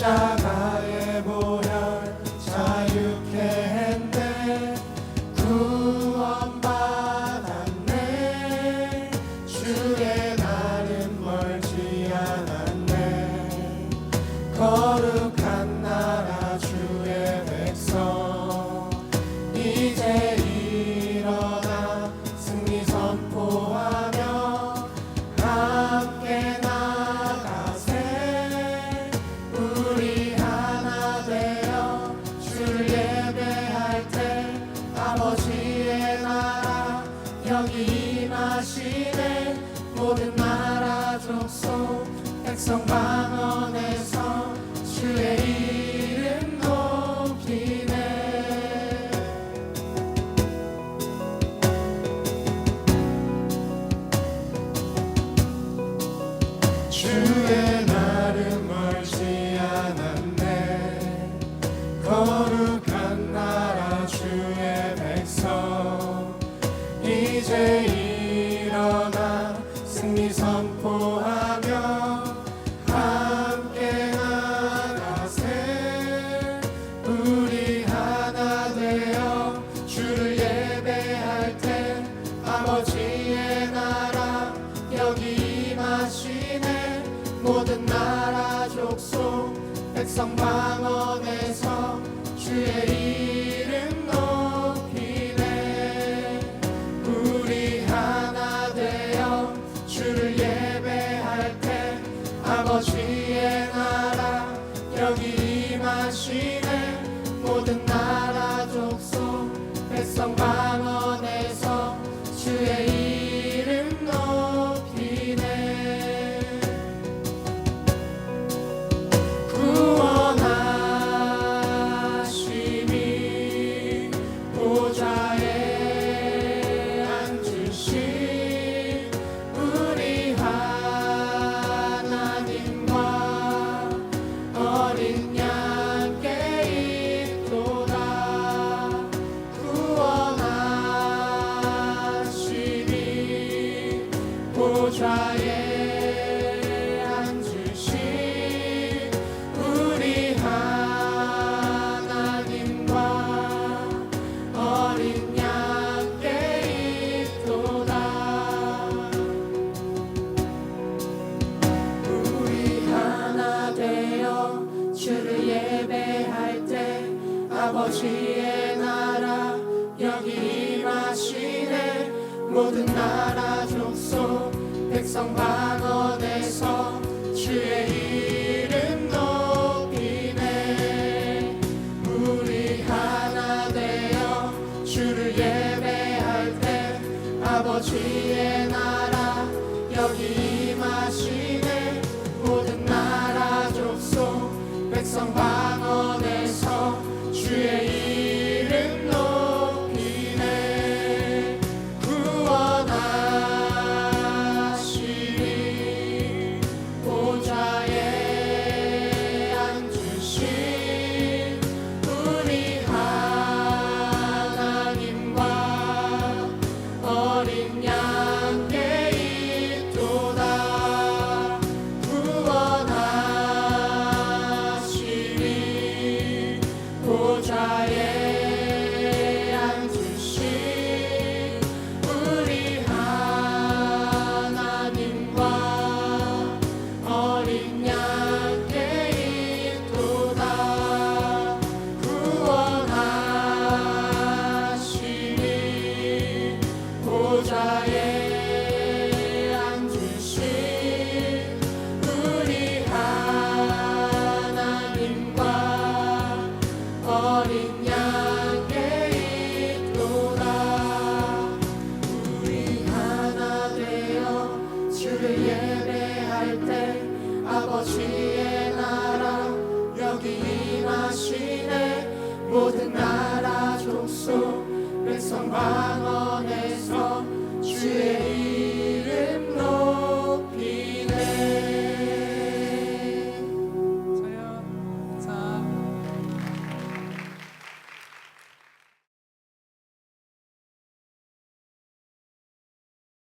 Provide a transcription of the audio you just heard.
십자가의 보혈 자유케 아버지의 나라 여기 임하시네. 모든 나라 족속 백성 방언에서 주의 이름 높이네. 주 자신의 모든 나라 족속 백성 방언에서 주의 이름 높이네. 우리 하나 되어 주를 예배할 때 아버지의 나라 여기 임하시네. 모든 나라 모든 나라 족속 백성 만 모든 나라 족속 백성 방언에서 주의